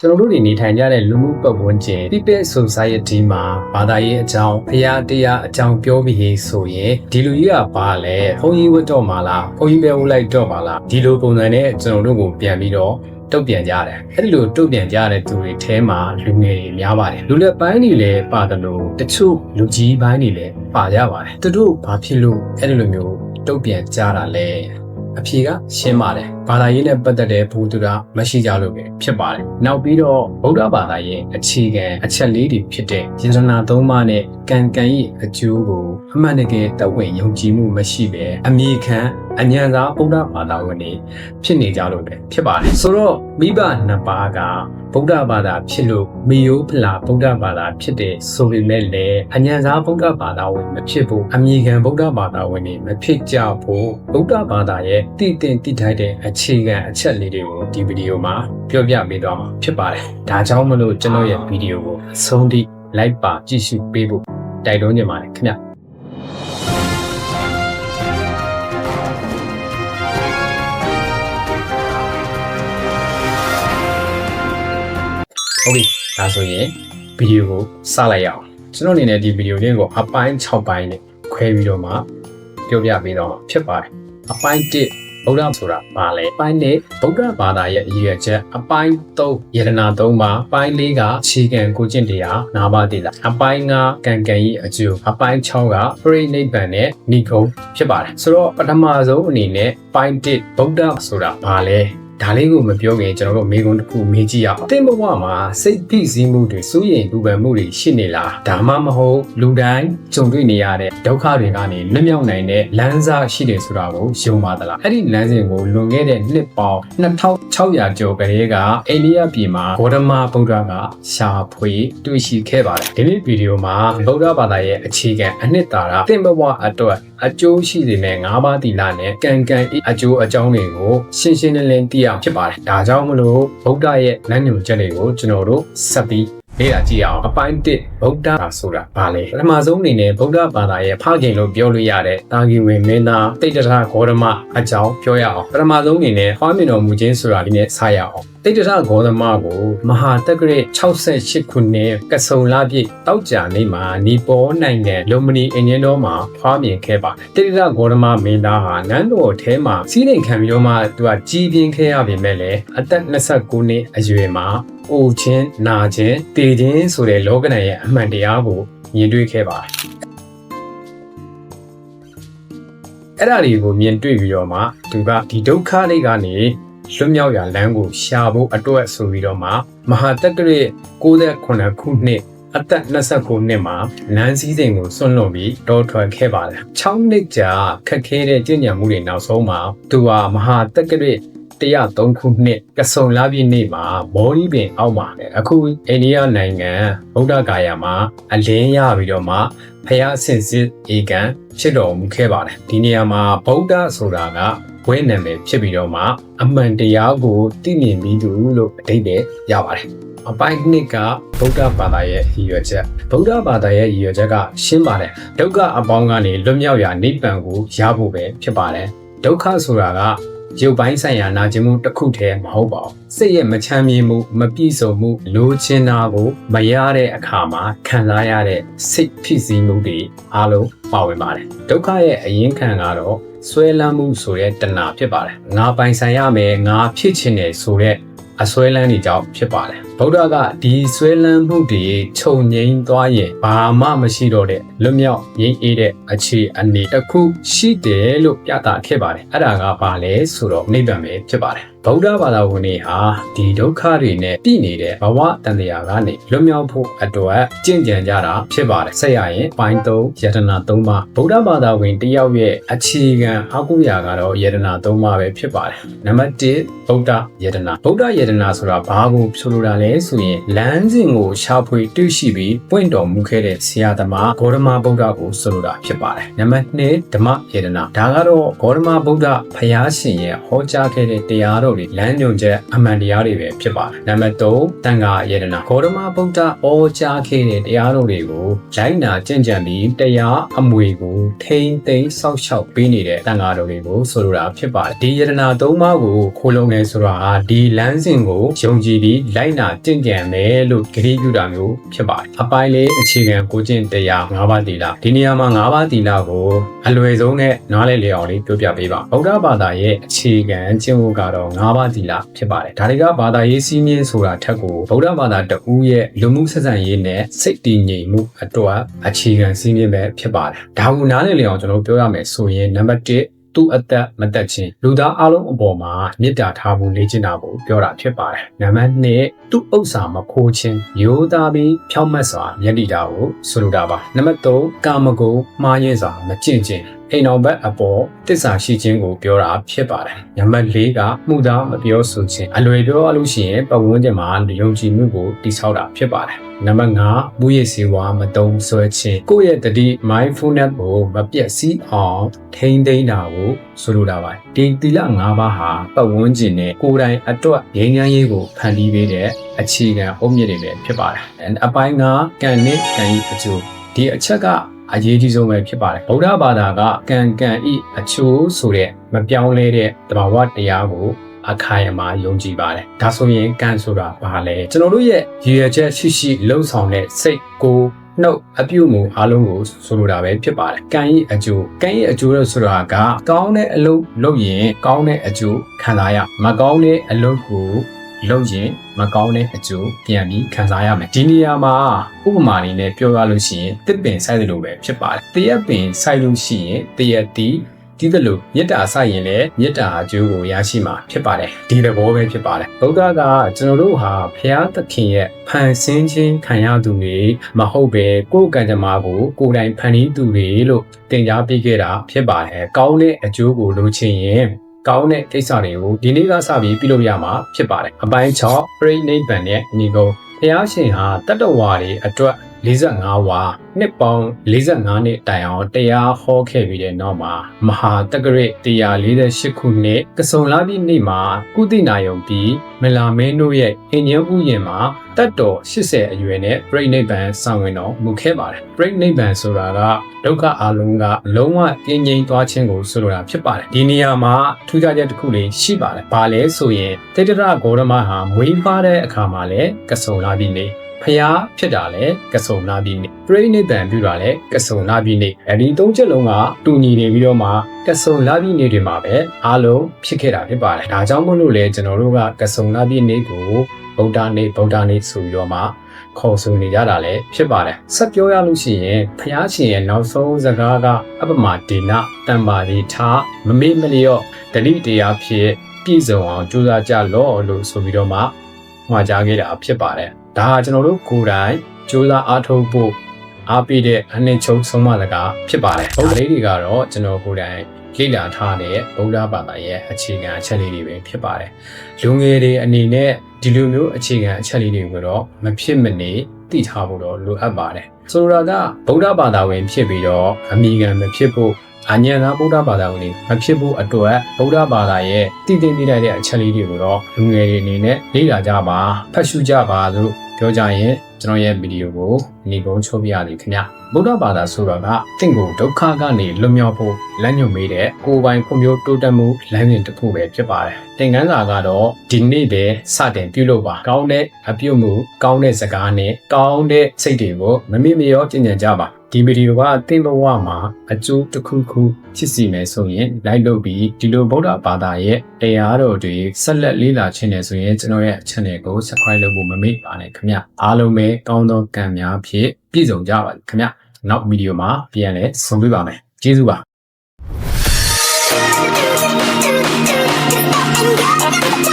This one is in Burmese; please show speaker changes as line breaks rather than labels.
ကျွန်တော်တို့တွေနေထိုင်ကြတဲ့လူမှုပတ်ဝန်းကျင် People Society မှာဘာသာရေးအကြောင်းဖရာတရားအကြောင်းပြောပြီးဆိုရင်ဒီလူကြီးကဘာလဲဘုန်းကြီးဝတ်တော့မှာလားဘုန်းကြီးပဲဝတ်လိုက်တော့မှာလားဒီလိုပုံစံနဲ့ကျွန်တော်တို့ကိုပြန်ပြီးတော့တုတ်ပြန်ကြတယ်အဲ့ဒီလိုတုတ်ပြန်ကြတဲ့သူတွေထဲမှာလူငယ်တွေများပါတယ်လူလက်ပိုင်းတွေလည်းပါတယ်လို့တချို့လူကြီးပိုင်းတွေလည်းပါကြပါတယ်သူတို့ဘာဖြစ်လို့အဲ့ဒီလိုမျိုးတုတ်ပြန်ကြတာလဲအဖြေကရှင်းပါတယ် ဘာသာရေးနဲ့ပတ်သက်တဲ့ဘူသူတာမရှိကြလို့ပဲဖြစ်ပါတယ်နောက်ပြီးတော့ဗုဒ္ဓဘာသာရဲ့အခြေခံအချက်လေးတွေဖြစ်တဲ့ယန္တနာသုံးပါးနဲ့ကံကံရဲ့အကျိုးကိုအမှန်တကယ်တဝင့်ယုံကြည်မှုမရှိပဲအမိခံအញ្ញံသာဗုဒ္ဓဘာသာဝင်တွေဖြစ်နေကြလို့ပဲဖြစ်ပါတယ်ဆိုတော့မိဘနှစ်ပါးကဗုဒ္ဓဘာသာဖြစ်လို့မီယိုဖလာဗုဒ္ဓဘာသာဖြစ်တဲ့ဆိုပေမဲ့လည်းအញ្ញံသာဗုဒ္ဓဘာသာဝင်မဖြစ်ဖို့အမိခံဗုဒ္ဓဘာသာဝင်တွေမဖြစ်ကြဖို့ဗုဒ္ဓဘာသာရဲ့တည်တင်တည်ထိုက်တဲ့အ ခြေခံအချက်လေးတွေကိုဒီဗီဒီယိုမှာပြောပြပေးသွားမှာဖြစ်ပါတယ်ဒါကြောင့်မလို့ကျွန်တော်ရဲ့ဗီဒီယိုကိုအဆုံးထိလိုက်ပါကြည့်ရှုပေးဖို့တိုက်တွန်းနေပါတယ်ခင်ဗျဟုတ်ပြီဒါဆိုရင်ဗီဒီယိုကိုစလိုက်ရအောင်ကျွန်တော်အနေနဲ့ဒီဗီဒီယိုလေးကိုအပိုင်း6ပိုင်းနဲ့ခွဲပြီးတော့မှပြောပြပေးတော့မှာဖြစ်ပါတယ်အပိုင်း1 ဗုဒ္ဓဆိုတာဘာလဲအပိုင်းနဲ့ဗုဒ္ဓဘာသာရဲ့အရေးအချက်အပိုင်း3ယတနာ3ပါအပိုင်း4ကခြေခံကိုကျင့်တရား၅ပါးတည်လာအပိုင်း5ကံကံဤအကျိုးအပိုင်း6ကပရိနိဗ္ဗာန်နဲ့ဏိဂုံးဖြစ်ပါတယ်ဆိုတော့ပထမဆုံးအနေနဲ့ပိုင်း1ဗုဒ္ဓဆိုတာဘာလဲ ဒါလေးကိုမပြောခင်ကျွန်တော်တို့မေကွန်းတစ်ခုမေးကြည့်ရအောင်။တင်ဘဝမှာစိတ်ဖိစီးမှုတွေစိုးရိမ်ပူပန်မှုတွေရှိနေလား။ဒါမှမဟုတ်လူတိုင်းကြုံတွေ့နေရတဲ့ဒုက္ခတွေကနေလွတ်မြောက်နိုင်တဲ့လမ်းစာရှိတယ်ဆိုတာကိုယုံပါသလား။အဲ့ဒီလမ်းစဉ်ကိုလွန်ခဲ့တဲ့နှစ်ပေါင်း2600ကျော်ကလေးကအိန္ဒိယပြည်မှာဂေါတမဗုဒ္ဓကရှာဖွေတွေ့ရှိခဲ့ပါတယ်။ဒီနေ့ဗီဒီယိုမှာဗုဒ္ဓဘာသာရဲ့အခြေခံအနှစ်သာရတင်ဘဝအတွက် အကျိုးရှိစေမယ့်၅ပါးသီလနဲ့ကံကံဤအကျိုးအကြောင်းတွေကိုရှင်းရှင်းလင်းလင်းသိရဖြစ်ပါတယ်။ဒါကြောင့်မလို့ဗုဒ္ဓရဲ့လမ်းညွှန်ချက်တွေကိုကျွန်တော်တို့ဆက်ပြီး လေ့လာကြည့်အောင်အပိုင်း1ဗုဒ္ဓဆိုတာဘာလဲပထမဆုံးအနေနဲ့ဗုဒ္ဓဘာသာရဲ့ဖခင်လို့ပြောလို့ရတဲ့တာဂီဝင်မင်းသားတိတ်တထဂေါရမအကြောင်းပြောရအောင်ပထမဆုံးအနေနဲ့ဟောမြင်တော်မူခြင်းဆိုတာဒီနဲ့စရအောင်တိတ်တထဂေါရမကိုမဟာတက္ကရာ68ခုနှစ်ကဆုံလပြည့်တောက်ကြနေမှာနီပေါနိုင်ငံလုံမနီအင်ဂျင်တော်မှာဖွားမြင်ခဲ့ပါတိတ်တထဂေါရမမင်းသားဟာနန်းတော်ထဲမှာစီးနေခံပြီးတော့မှသူကကြီးပြင်းခဲ့ရပေမဲ့လည်းအသက်29နှစ်အရွယ်မှာ အိုခြင်းနာခြင်းတည်ခြင်းဆိုတဲ့လောကဓာတ်ရဲ့အမှန်တရားကိုမြင်တွေ့ခဲ့ပါတယ်အဲ့ဒါတွေကိုမြင်တွေ့ပြီးတော့မှသူကဒီဒုက္ခတွေကနေလွတ်မြောက်ရာလမ်းကိုရှာဖို့အတွက်ဆိုပြီးတော့မှမဟာတက္ကရာ69ခုနှစ်အသက်29နှစ်မှာနန်းစည်းစိမ်ကိုစွန့်လွတ်ပြီးတောထွက်ခဲ့ပါတယ်6နှစ်ကြာခက်ခဲတဲ့ကြင်ညာမှုတွေနောက်ဆုံးမှာသူဟာမဟာတက္ကရာ 103ခုနှစ်ကဆုံလပြည့်နေ့မှာမော်ဒီပင်အောက်မှာအခုအိန္ဒိယနိုင်ငံဗုဒ္ဓဂါယာမှာအလင်းရပြီးတော့မှဖျားဆင်စစ်ဧကံဖြစ်တော်မူခဲ့ပါတယ်ဒီနေရာမှာဗုဒ္ဓဆိုတာကဝဲနာမည်ဖြစ်ပြီးတော့မှအမှန်တရားကိုသိမြင်ပြီးသူလို့အဓိပ္ပာယ်ရပါတယ်အပိုင်းနှစ်ကဗုဒ္ဓဘာသာရဲ့ရည်ရွယ်ချက်ဗုဒ္ဓဘာသာရဲ့ရည်ရွယ်ချက်ကရှင်းပါတယ်ဒုက္ခအပေါင်းကနေလွတ်မြောက်ရာနိဗ္ဗာန်ကိုရဖို့ပဲဖြစ်ပါတယ်ဒုက္ခဆိုတာက ရုပ်ပိုင်းဆိုင်ရာနာကျင်မှုတစ်ခုတည်းမဟုတ်ပါဘူးစိတ်ရဲ့မချမ်းမြေ့မှုမပြည့်စုံမှုလိုချင်တာကိုမရတဲ့အခါမှာခံစားရတဲ့စိတ်ဖြစ်စည်းမှုတွေအားလုံးပါဝင်ပါတယ်ဒုက္ခရဲ့အရင်ခံကတော့ဆွဲလန်းမှုဆိုတဲ့တဏှာဖြစ်ပါတယ်ငါပိုင်ဆိုင်ရမယ်ငါဖြစ်ချင်တယ်ဆိုတဲ့အဆွဲလန်းတွေကြောင့်ဖြစ်ပါတယ် ဗုဒ္ဓကဒီဆွဲလန်းမှုတွေခြုံငိမ့်သွားရင်ဘာမှမရှိတော့တဲ့လွတ်မြောက်ငြိမ်းအေးတဲ့အခြေအနေတစ်ခုရှိတယ်လို့ပြသခဲ့ပါတယ်အဲ့ဒါကဘာလဲဆိုတော့နိဗ္ဗာန်ပဲဖြစ်ပါတယ်ဗုဒ္ဓဘာသာဝင်တွေဟာဒီဒုက္ခတွေနဲ့ပြည်နေတဲ့ဘဝတန်တရားကနေလွတ်မြောက်ဖို့အတွက်ကြင်ကြံကြတာဖြစ်ပါတယ်ဆက်ရရင်ပိုင်း3ယတနာ3ပါးဗုဒ္ဓဘာသာဝင်တယောက်ရဲ့အခြေခံအကုရာကတော့ယတနာ3ပါးပဲဖြစ်ပါတယ်နံပါတ်1ဗုဒ္ဓယတနာဗုဒ္ဓယတနာဆိုတာဘာကိုဆိုလိုတာလဲဆိုရင်လမ်းစဉ်ကိုရှာဖွေတွေ့ရှိပြီးပွင့်တော်မူခဲ့တဲ့ဆရာသမားဂေါရမဗုဒ္ဓကိုဆိုလိုတာဖြစ်ပါတယ်နံပါတ်2ဓမ္မယတနာဒါကတော့ဂေါရမဗုဒ္ဓဖျားရှင်ရဲ့ဟောကြားခဲ့တဲ့တရားတော်တော်တွေလမ်းညွှန်ချက်အမှန်တရားတွေပဲဖြစ်ပါတယ်နံပါတ်3တန်ခါယတနာဂေါတမဗုဒ္ဓဩကြားခဲ့တဲ့တရားတော်တွေကိုလိုက်နာကျင့်ကြံပြီးတရားအမွေကိုထိမ့်သိမ်းစောက်ရှောက်ပေးနေတဲ့တန်ခါတော်တွေကိုဆိုလိုတာဖြစ်ပါတယ်ဒီယတနာ၃ပါးကိုခိုးလုံနေဆိုတာဟာဒီလမ်းစဉ်ကိုယုံကြည်ပြီးလိုက်နာကျင့်ကြံမယ်လို့ဂရုပြုတာမျိုးဖြစ်ပါတယ်အပိုင်းလေးအခြေခံကိုကျင့်တရား၅ပါးသီလဒီနေရာမှာ၅ပါးသီလကိုအလွယ်ဆုံးနဲ့နားလည်လျောက်လေးပြောပြပေးပါဗုဒ္ဓဘာသာရဲ့အခြေခံကျင့်ဝတ်ကတော့၅ပါးသီလဖြစ်ပါတယ်ဒါတွေကဘာသာရေးစည်းမျဉ်းဆိုတာထက်ကိုဗုဒ္ဓဘာသာတဦးရဲ့လူမှုဆက်ဆံရေးနဲ့စိတ်တည်ငြိမ်မှုအတွက်အခြေခံစည်းမျဉ်းပဲဖြစ်ပါတယ်ဒါကိုနားလည်လျောက်ကျွန်တော်ပြောရမယ်ဆိုရင်နံပါတ်1သူ့အသက်မတက်ခြင်းလူသားအလုံးအပေါ်မှာမေတ္တာထားမှုလေ့ကျင့်တာကိုပြောတာဖြစ်ပါတယ်။နံပါတ်2သူ့ဥစ္စာမခိုးခြင်းရိုးသားပြီးဖြောင့်မတ်စွာမျက်လိတာကိုဆိုလိုတာပါ။နံပါတ်3ကာမဂုဏ်မှားယွင်းစွာမကျင့်ခြင်း အိမ်တော်ဘက်အပေါ်တစ္ဆာရှိခြင်းကိုပြောတာဖြစ်ပါတယ်။နံပါတ်၄ကမှုသားမပြောဆိုခြင်းအလွယ်ပြောရလို့ရှိရင်ပတ်ဝန်းကျင်မှာယုံကြည်မှုကိုတည်ဆောက်တာဖြစ်ပါတယ်။နံပါတ်5မူရည်စေဝါမတုံဆွဲခြင်းကိုယ့်ရဲ့တတိ mindfulness ကိုမပြည့်စည်အောင်ထိန်းသိမ်းတာကိုဆိုလိုတာပါဒီသီလ၅ပါးဟာပတ်ဝန်းကျင်နဲ့ကိုယ်တိုင်အတွက်ငြိမ်းချမ်းရေးကိုဖန်တီးပေးတဲ့အခြေခံအုတ်မြစ်တွေပဲဖြစ်ပါတယ်အပိုင်းကကံနဲ့ကံဤအကျိုးဒီအချက်က အရေးကြီးဆုံးပဲဖြစ်ပါတယ်ဗုဒ္ဓဘာသာကကံကံဤအချိုးဆိုတဲ့မပြောင်းလဲတဲ့တဘာဝတရားကိုအခိုင်အမာယုံကြည်ပါတယ်ဒါဆိုရင်ကံဆိုတာဘာလဲကျွန်တော်တို့ရဲ့ရည်ရွယ်ချက်ရှိရှိလှုံ့ဆော်တဲ့စိတ်ကိုယ်နှုတ်အပြုတ်မှုအားလုံးကိုဆိုလိုတာပဲဖြစ်ပါတယ်။ကံရဲ့အကျိုးကံရဲ့အကျိုးလို့ဆိုတာကကောင်းတဲ့အလုပ်လုပ်ရင်ကောင်းတဲ့အကျိုးခံစားရမကောင်းတဲ့အလုပ်ကို လုပ်ရင်မကောင်းတဲ့အကျိုးပြန်ပြီးခံစားရမယ်ဒီနေရာမှာဥပမာအနေနဲ့ပြောရလို့ရှိရင်တစ်ပင်စိုက်တယ်လို့ပဲဖြစ်ပါတယ်တရက်ပင်စိုက်လို့ရှိရင်တရက်တီးဒီသလိုမေတ္တာစရင်လည်းမေတ္တာအကျိုးကိုရရှိမှာဖြစ်ပါတယ်ဒီသဘောပဲဖြစ်ပါတယ်ဗုဒ္ဓကကျွန်တော်တို့ဟာဘုရားသခင်ရဲ့ဖန်ဆင်းခြင်းခံရသူတွေမဟုတ်ပဲကိုယ်ကံကြမ္မာကိုကိုယ်တိုင်ဖန်တီးသူတွေလို့သင်ကြားပေးခဲ့တာဖြစ်ပါတယ်ကောင်းတဲ့အကျိုးကိုလိုချင်ရင် ကောင်းတဲ့ကိစ္စတွေကိုဒီနေ့ကစပြီးပြုလုပ်ရမှာဖြစ်ပါတယ်အပိုင်း6ပြိဋိဘံနဲ့ညီကုန်းဘုရားရှင်ဟာတတ္တဝါတွေအတွက်45ဝါနှစ်ပေါင်း45နှစ်တိုင်အောင်တရားဟောခဲ့ပြီးတဲ့နောက်မှာမဟာတက္ကရာ148ခုနှစ်ကစုံလာပြည့်နေ့မှာကုသိနာယုံပြီးမလာမင်းတို့ရဲ့အင်ဂျင်ဥယျာဉ်မှာတတ်တော်80အရွယ်နဲ့ပြိဋိဘံဆောင်ဝင်တော်မူခဲ့ပါတယ်ပြိဋိဘံဆိုတာကဒုက္ခအလုံးကလုံးဝပြင်းငိမ့်သွားခြင်းကိုဆိုလိုတာဖြစ်ပါတယ်ဒီနေရာမှာထူးခြားချက်တစ်ခုလေးရှိပါတယ်ဘာလဲဆိုရင်တေတရဂေါရမဟာမွေးဖွားတဲ့အခါမှာလည်းကစုံလာပြည့်နေ့ ဖျားဖြစ်တာလဲကစုံနာပြီးနေပြိဋိတန်ပြုတာလဲကစုံနာပြီးနေအဲဒီသုံးချက်လုံးကတူညီနေပြီးတော့မှကစုံလာပြီးနေတွေမှာပဲအားလုံးဖြစ်ခဲ့တာဖြစ်ပါတယ်ဒါကြောင့်မို့လို့လဲကျွန်တော်တို့ကကစုံနာပြီးနေကိုဗုဒ္ဓနေဗုဒ္ဓနေဆိုပြီးတော့မှခေါ်ဆိုနေကြတာလည်းဖြစ်ပါတယ်ဆက်ပြောရလို့ရှိရင်ဖျားရှင်ရဲ့နောက်ဆုံးစကားကအပမဒေနတံပါတိထားမမေ့မလျော့တတိတရားဖြစ်ပြည့်စုံအောင်ကြိုးစားကြလော့လို့ဆိုပြီးတော့မှမှာကြားခဲ့တာဖြစ်ပါတယ် ဒါကကျွန်တော်တို့ကိုယ်တိုင်ကြိုးစားအားထုတ်ဖို့အားပေးတဲ့အနှစ်ချုပ်ဆုံးမစကားဖြစ်ပါတယ်။ဗုဒ္ဓလေးတွေကတော့ကျွန်တော်ကိုယ်တိုင်လေ့လာထားတဲ့ဗုဒ္ဓဘာသာရဲ့အခြေခံအချက်လေးတွေပဲဖြစ်ပါတယ်။လူငယ်တွေအနေနဲ့ဒီလိုမျိုးအခြေခံအချက်လေးတွေကိုတော့မဖြစ်မနေသိထားဖို့တော့လိုအပ်ပါတယ်။ဆိုလိုတာကဗုဒ္ဓဘာသာဝင်ဖြစ်ပြီးတော့အမိခံမဖြစ်ဖို့အញ្ញံသာဗုဒ္ဓဘာသာဝင်တွေမဖြစ်ဖို့အတွက်ဗုဒ္ဓဘာသာရဲ့တည်တည်နေတဲ့အချက်လေးတွေကိုတော့လူငယ်တွေအနေနဲ့လေ့လာကြပါဖတ်ရှုကြပါလို့ ပြောကြရင်ကျွန်တော်ရဲ့ဗီဒီယိုကိုညီကုန်းချိုးပြရစီခင်ဗျဗုဒ္ဓဘာသာဆိုတာကတင့်ကိုဒုက္ခကနေလွတ်မြောက်ဖို့လမ်းညွှန်ပေးတဲ့ကိုယ်ပိုင်ဖွံ့ဖြိုးတိုးတက်မှုလမ်းစဉ်တစ်ခုပဲဖြစ်ပါတယ်သင်ခန်းစာကတော့ဒီနေ့ပဲစတင်ပြုလုပ်ပါကောင်းတဲ့အပြုတ်မှုကောင်းတဲ့စကားနဲ့ကောင်းတဲ့စိတ်တွေကိုမမေ့မလျော့ကျင့်ကြံကြပါ ဒီဗီဒီယိုကသင်ဘဝမှာအကျိုးတစ်ခုခုဖြစ်စီမယ်ဆိုရင်လိုက်လုပ်ပြီးဒီလိုဗုဒ္ဓဘာသာရဲ့တရားတော်တွေဆက်လက်လေ့လာခြင်းနဲ့ဆိုရင်ကျွန်တော်ရဲ့ channel ကို subscribe လုပ်ဖို့မမေ့ပါနဲ့ခင်ဗျအားလုံးပဲကောင်းသောကံများဖြင့်ပြည့်စုံကြပါခင်ဗျနောက်ဗီဒီယိုမှာပြန်လည်ဆုံတွေ့ပါမယ်ကျေးဇူးပါ
Thank you.